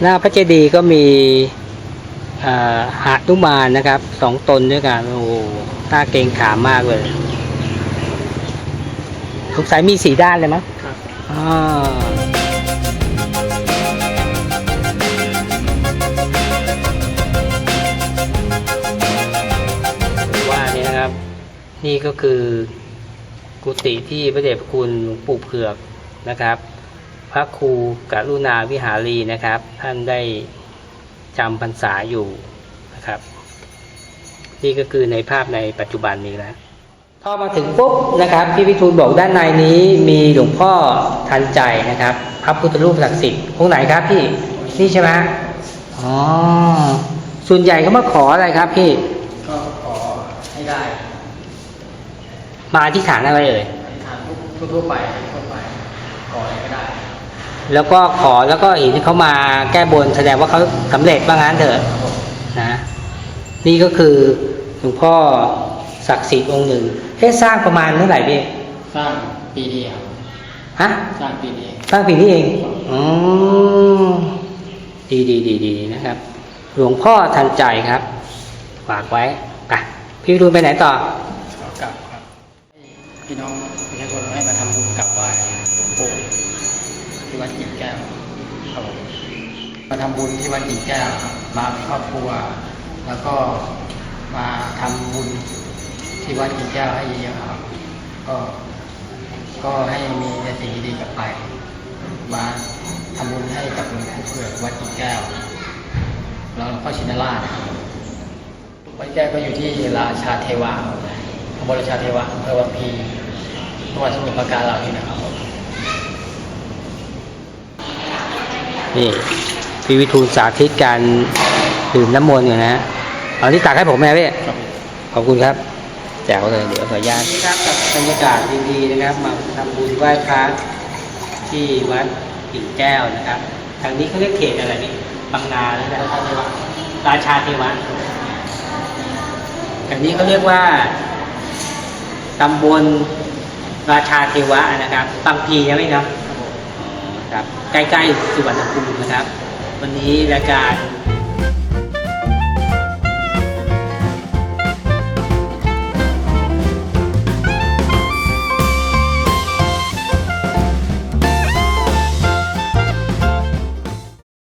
หน้าพระเจดีย์ก็มีอ่าหานุมานนะครับสองตนด้วยกันโอ้โหหน้าเกรงขามมากเลยสงสัยมีสีด้านเลยมั้งครับอ่าว่าเนี่ยนะครับนี่ก็คือกุฏิที่พระเดชพระคุณหลวงปู่เผือกนะครับ พระครูกรุณาวิหารีนะครับ ท่านได้จำพรรษาอยู่นะครับ นี่ก็คือในภาพในปัจจุบันนี้แล้วพอมาถึงปุ๊บนะครับ พี่วิทูลบอกด้านในนี้มีหลวงพ่อทันใจนะครับ พระพุทธรูปศักดิ์สิทธิ์องค์ไหนครับพี่นี่ใช่ไหมอ๋อส่วนใหญ่เขามาขออะไรครับพี่ก็ขอให้ได้ มาอธิษฐานอะไรเอ่ยทางทุกทั่วๆไปทั่วไปขออะไรก็ได้ แล้วก็ขอแล้วก็เห็นที่เขามาแก้บนแสดงว่าเขาสำเร็จว่างั้นเถอะนะนี่ก็คือหลวงพ่อศักดิ์สิทธิ์องค์หนึ่งเฮ้สร้างประมาณเมื่อไหร่พี่สร้างปีเดียวฮะสร้างปีเดียวสร้างปีนี้เองอ๋อดีดีดีดีนะครับ หลวงพ่อทันใจครับฝากไว้อะพี่วิทูลไปไหนต่อขอกลับครับให้พี่น้องประชาชนให้มาทำบุญกลับไหว้หลวงปู่ ที่วัดกิ่งแก้วครับมาทำบุญที่วัดกิ่งแก้วมาเป็นครอบครัว แล้วก็มาทำบุญที่วัดกิ่งแก้วให้เยอะๆครับ ก็ก็ให้มีแต่สิ่งดีๆกลับไป มาทำบุญให้กับหลวงปู่เผือกวัดกิ่งแก้วแล้วหลวงพ่อชินราชวัดแก้วก็อยู่ที่ราชาเทวะตำบลราชาเทวะอำเภอวังพีจังหวัดสมุทรปราการเรานี่นะครับ นี่พี่วิทูลสาธิตการดื่มน้ำมนต์อยู่นะเอาที่ตักให้ผมไหมพี่ครับขอบคุณครับแจกเลยเดี๋ยวขออนุญาตครับกับบรรยากาศดีๆนะครับ มาทำบุญไหว้พระที่วัดกิ่งแก้วนะครับ ทางนี้เขาเรียกเขตอะไรนี่บางนาแล้วนะราชาเทวะทางนี้เขาเรียกว่าตำบลราชาเทวะนะครับบางพีใช่ไหมครับ ครับใกล้ๆสุวรรณภูมินะครับ วันนี้รายการ